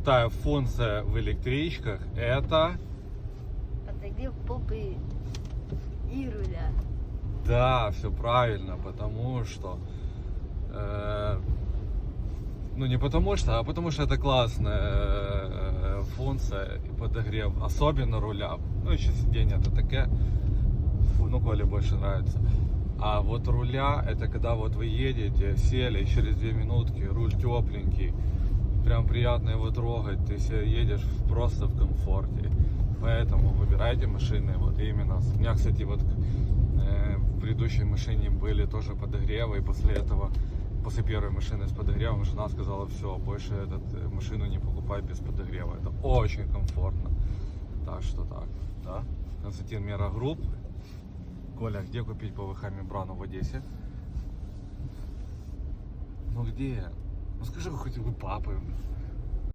крутая функция в электричках это, Подогрев попы и руля. да, все правильно, потому что, э, ну не потому что, а потому что это классная э, функция и подогрев, особенно руля. Ну еще сиденье это такое, Фу, ну Коле больше нравится. А вот руля, это когда вот вы едете, сели, через две минутки, руль тепленький, прям приятно его трогать, ты себе едешь просто в комфорте. Поэтому выбирайте машины вот именно. У меня, кстати, вот э, в предыдущей машине были тоже подогревы, и после этого, после первой машины с подогревом, жена сказала, все, больше этот, э, машину не покупай без подогрева. Это очень комфортно. Так что так, да? Константин Мера Групп. Коля, где купить ПВХ мембрану в Одессе? Ну где? Ну скажи хоть бы папы.